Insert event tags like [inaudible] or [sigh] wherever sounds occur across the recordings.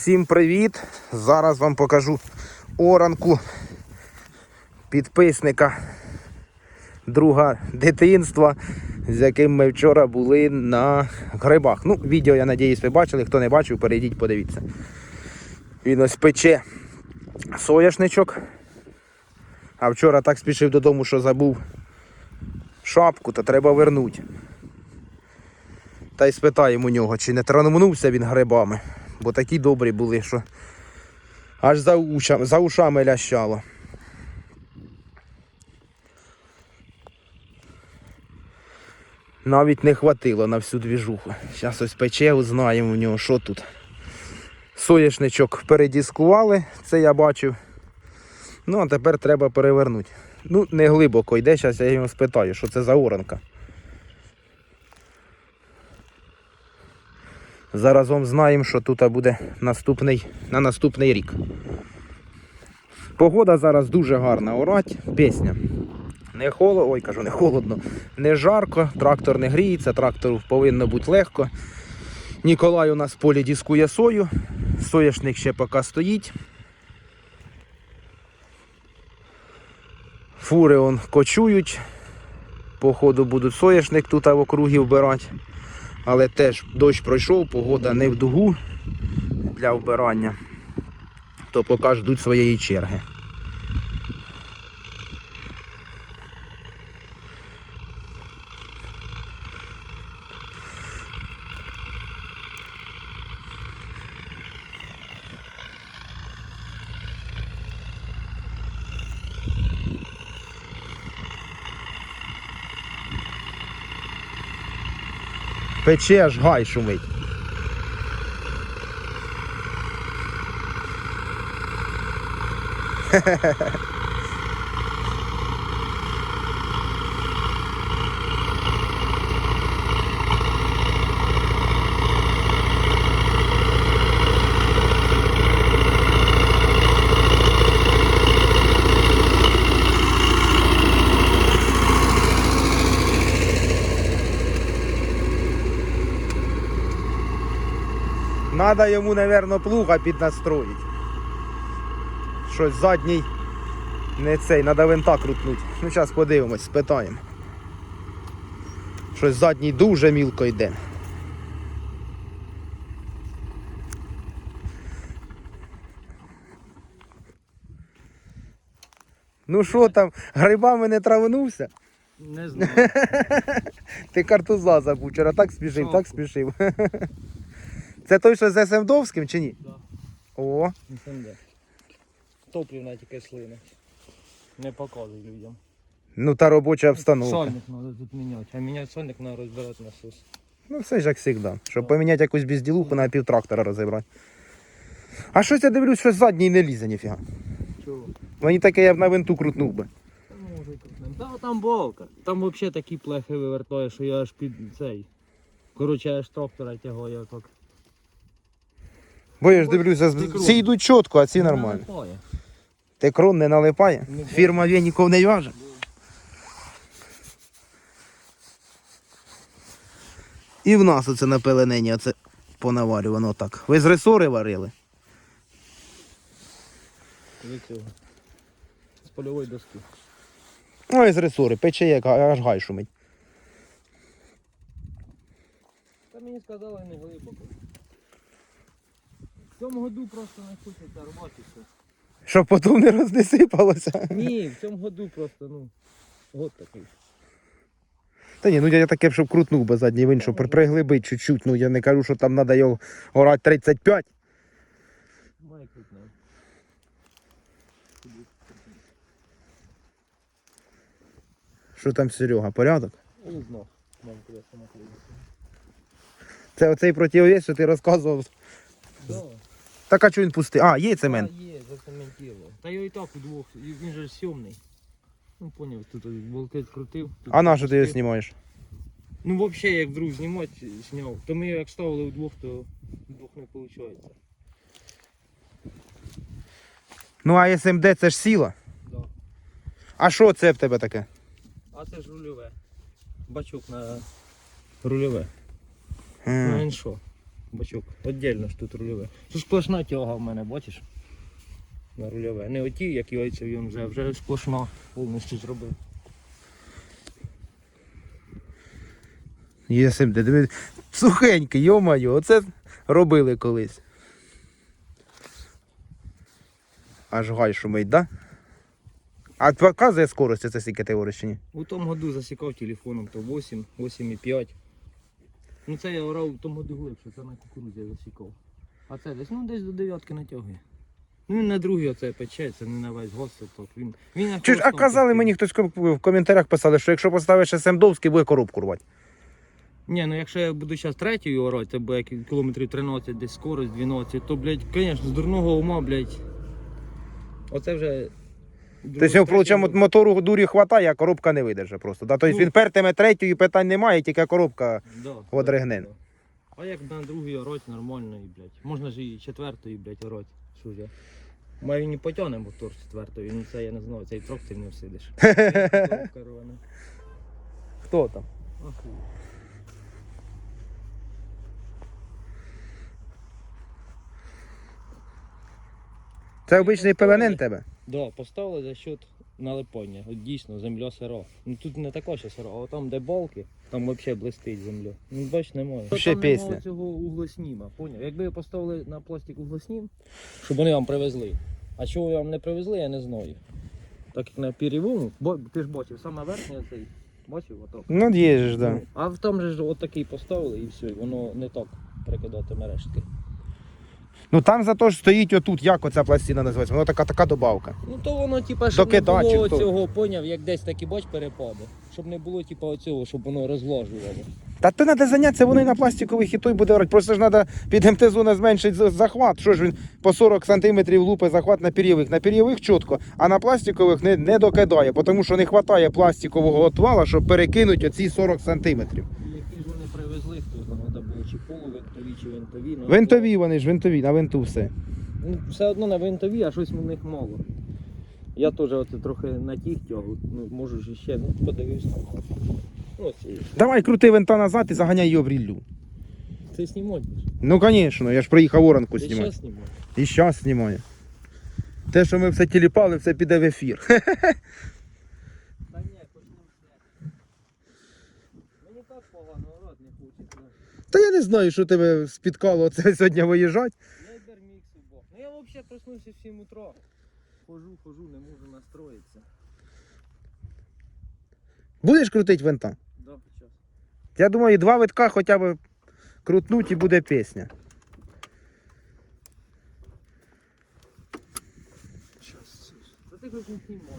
Всім привіт! Зараз вам покажу оранку підписника друга дитинства, з яким ми вчора були на грибах. Ну, відео, я надіюсь, ви бачили. Хто не бачив, перейдіть, подивіться. Він ось пече соняшничок. А вчора так спішив додому, що забув шапку, то треба вернути. Та й спитаємо у нього, чи не травнувся він грибами. Бо такі добрі були, що аж за, ушами, за ушами лящало. Навіть не хватило на всю двіжуху. Зараз ось пече, узнаємо у нього, що тут. Соєшничок передіскували, це я бачив. Ну, а тепер треба перевернути. Ну, не глибоко йде, зараз я його спитаю, що це за оранка. Заразом знаємо, що тут буде наступний, на наступний рік. Погода зараз дуже гарна, орать, пісня. Не холодно, ой, кажу, не холодно, не жарко, трактор не гріється, трактору повинно бути легко. Ніколай у нас в полі дискує сою, соняшник ще поки стоїть. Фури он кочують. Походу будуть соняшник тут в округі вбирати. Але теж дощ пройшов, погода не в дугу для вбирання. То поки ждуть своєї черги. Пече аж гай шумить. [laughs] Надо йому, напевно, плуга піднастроїть. Щось задній не цей, треба винта крутнути. Ну, зараз подивимось, спитаємо. Щось задній дуже мілко йде. Ну що там, грибами не траванувся? Не знаю. [laughs] Ти картуза забув, вчора так спішив, так спішив. [laughs] Це той, що з СМДовським чи ні? Да. О, СНД. Топлівна тільки слина. Не показуй людям. ну та робоча обстановка. Сольник треба тут міняти. А міняти сольник треба розбирати насос. Ну все ж як завжди. Щоб поміняти якусь безділуху на пів трактора розібрати. А щось я дивлюсь, що задній не лізе ніфіга. Чого? Мені таке я б на винту крутнув би. Та може там болка. Там взагалі такі плехи вивертає, що я аж під цей. Коротше, аж трактора тягаю отак. Бо я ж дивлюся, Ти ці йдуть чітко, а ці нормально. Налипає. Текрон не налипає. Фірма Вєніков не в'яже. І в нас оце на пеленені оце понаварювано так. Ви з ресори варили? З польової доски. Ой, з ресори, пече як аж гай шумить. Та мені сказали не глибоко. В цьому году просто не хочеться рвати все. Щоб потім не рознесипалося. Ні, в цьому году просто, ну, год такий. Та ні, ну я таке, щоб крутнув би задній вин, щоб при- приглибить чуть-чуть. Ну я не кажу, що там треба його орати 35. Має крутне. Що там Серега, порядок? Не приїхала. Це оцей противовес, що ти розказував. Да. Так а чого він пустий? А, є цемент. А, є, зацементував. Та його і так удвох, і він же ж сьомний. Ну, поняв, тут болти крутив. тут А на що ти його крутив. знімаєш? Ну, взагалі, як друг знімати, зняв. То ми як ставили вдвох, то вдвох не виходить. Ну а СМД це ж сіла. Да. А що це в тебе таке? А це ж рульове. Бачок на рульове. М. Ну він що? Бачок. Отдельно ж тут рульове. Тут сплошна тяга в мене, бачиш? На рульове. Не оті, як яйця він вже, вже сплошна повністю зробив. Єсим, де диви. Сухенький, йо-моє, оце робили колись. Аж гай шумить, да? А показує скорості, це скільки ти говориш чи ні? У тому году засікав телефоном то 8, 8,5. Ну це я орав в тому году глибше, це на кукурудзі засікав. А це десь, ну десь до дев'ятки натягує. Ну він на другий оце пече, це не на весь госток. Він, він на Чи ж, а холостому казали мені хтось в коментарях писали, що якщо поставиш СМ Довський, буде коробку рвати. Ні, ну якщо я буду зараз третьою орати, це буде кі- кілометрів 13, десь скорость 12, то, блядь, звісно, з дурного ума, блядь. Оце вже. Тобто, виходить, мотору дурі хватає, а коробка не видержа просто. Да? Тобто Ну. він пертиме третьою, питань немає, тільки коробка. Да, От да, да. А як на другій ороть нормально, і, блядь. Можна ж і четвертої, блядь, ороть. Що ж я? Маю не потягне мотор четвертої, ну це я не знаю, цей трактор не всидиш. [laughs] Хто там? Ахуй. Це обичний ПЛН тебе? Да, поставили за счет налипання. От дійсно, земля сира. Ну тут не така ще сира, а там де балки, там взагалі блистить земля. Ну бач, немає. Ще там пісня. немає цього углосніма, поняв? Якби поставили на пластик углоснім, щоб вони вам привезли. А чого вам не привезли, я не знаю. Так як на перевому, бо ти ж бачив, саме верхня цей, бачив отак. Ну, є ж, да. А в там же ж отакий поставили і все, і воно не так прикидатиме рештки. Ну там зато ж стоїть отут, як оця пластина називається, воно така така добавка. Ну то воно, типа, щоб не було цього, поняв, як десь такі бач перепади. Щоб не було, типа, оцього, щоб воно розложувало. Та то треба зайнятися, воно і на пластикових і той буде орати. Просто ж треба під МТ-зона зменшити за- захват. Що ж він по 40 см лупить захват на пір'євих. На пір'євих чітко, а на пластикових не, не докидає, тому що не вистачає пластикового отвала, щоб перекинути оці 40 см. Які ж вони привезли, хто там треба було чи полувинтові, чи винтові. Ну, Винтові вони ж, винтові, на винту все. Ну, все одно на винтові, а щось в них мало. Я теж оце трохи на тих тягу, ну можу ж іще, ну подивився. Ну, це, Давай крути винта назад і заганяй його в ріллю. це знімати будеш. Ну, звісно, я ж приїхав оранку Ти знімати. ще знімаєш? І зараз знімаю. Те, що ми все тіліпали, все піде в ефір. [laughs] Та ні, почнемо все. Мені так погано, рот не хочеться. Та я не знаю, що тебе спіткало оце [laughs] сьогодні виїжджати. Й міксу бог. Ну я взагалі проснувся в 7 утра. Хожу, хожу, не можу настроїтися. Будеш крутити винта? Да, час. Я думаю, два витка хоча б крутнуть і буде пісня. Час. Та ти хоч не знімай.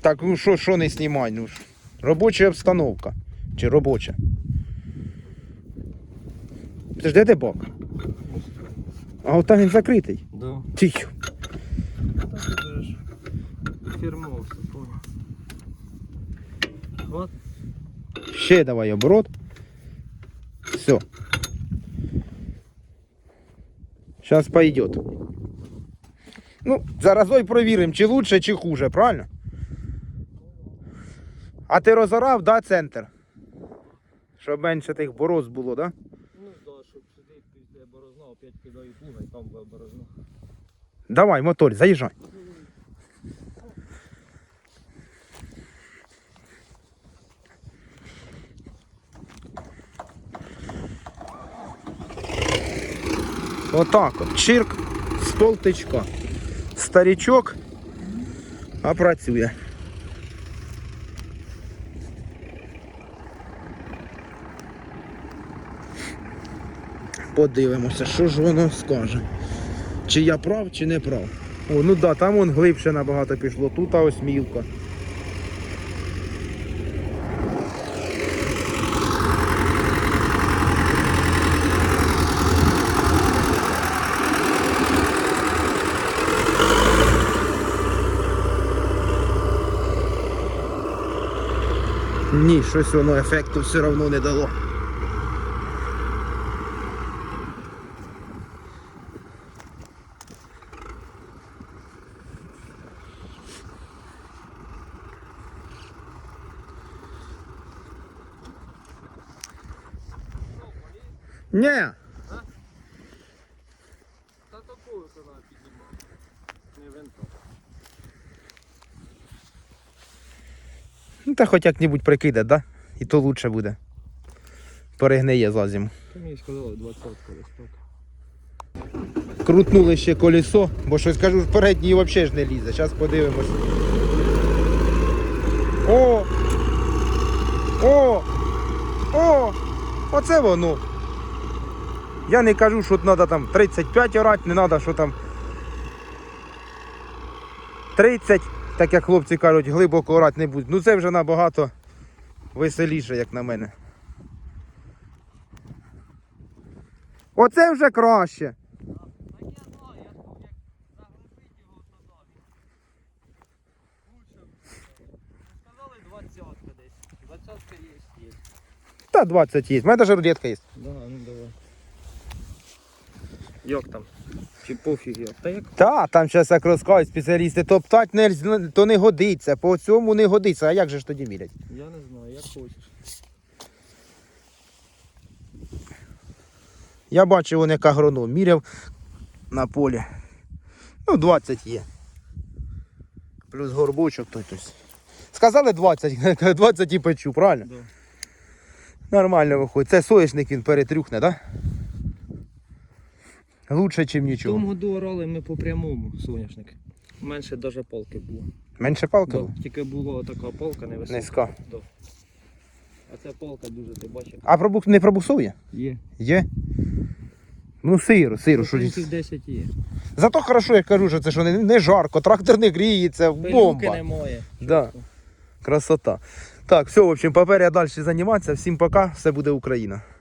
Так, ну що, що не знімай, ну ж. Робоча обстановка. Чи робоча? Це ж де де бок? А от там він закритий. Да. Тихо. Так ти ж фірмовся, понял. От. Ще давай оборот. Все. Сейчас пойдет. Ну, заразой проверим, чи лучше, чи хуже, правильно? А ти розорав, да, центр? Щоб менше тих бороз було, да, опять кидаю плуга і там буде борозна. Давай, мотор, заїжджай. Отак от. Чирк з полтичка. Старічок, а працює. Подивимося, що ж воно скаже. Чи я прав, чи не прав. О, ну да, там вон глибше набагато пішло, тут а ось мілко. Ні, щось воно ефекту все одно не дало. Ні. Та такого кола піднімає. Не винтом. Ну та хоч як-небудь прикиде, да? І то лучше буде. Перегниє за зиму. Мені сказали 20 колись. Крутнули ще колесо, бо щось кажу, передній взагалі ж не лізе. Зараз подивимось. О! О! О! Оце воно. Я не кажу, що треба там 35 орати, не треба, що там 30, так як хлопці кажуть, глибоко орати не будуть. Ну це вже набагато веселіше, як на мене. Оце вже краще. Так я знаю, я ж як загрузити його туди. Лучше. Сказали 20 десь. 20 є, є. Та 20 є. У мене навіть рулетка є. Да. Як там? Чи пофіг як? Та як? Та, там зараз як розказують спеціалісти, топтать не, то не годиться, по цьому не годиться. А як же ж тоді мірять? Я не знаю, як хочеш. Я бачив, він як агроном міряв на полі. Ну, 20 є. Плюс горбочок той тось. Сказали 20, 20 [laughs] і печу, правильно? Да. Нормально виходить. Це соняшник він перетрюхне, так? Да? Лучше, ніж В тому нічого. году орали ми по прямому соняшник. Менше навіть палки було. Менше палка? Да, тільки була така палка невисока. Низька. Да. А ця палка дуже, ти бачив? А пробук не пробуксує? Є. Є? Ну, сиру, сиру. Що... Процентів 10 є. Зато хорошо, я кажу, що це що не, не жарко, трактор не гріється, Пилюки бомба. немає. Да. Красота. Так, все, в общем, папер я далі займатися. Всім пока, все буде Україна.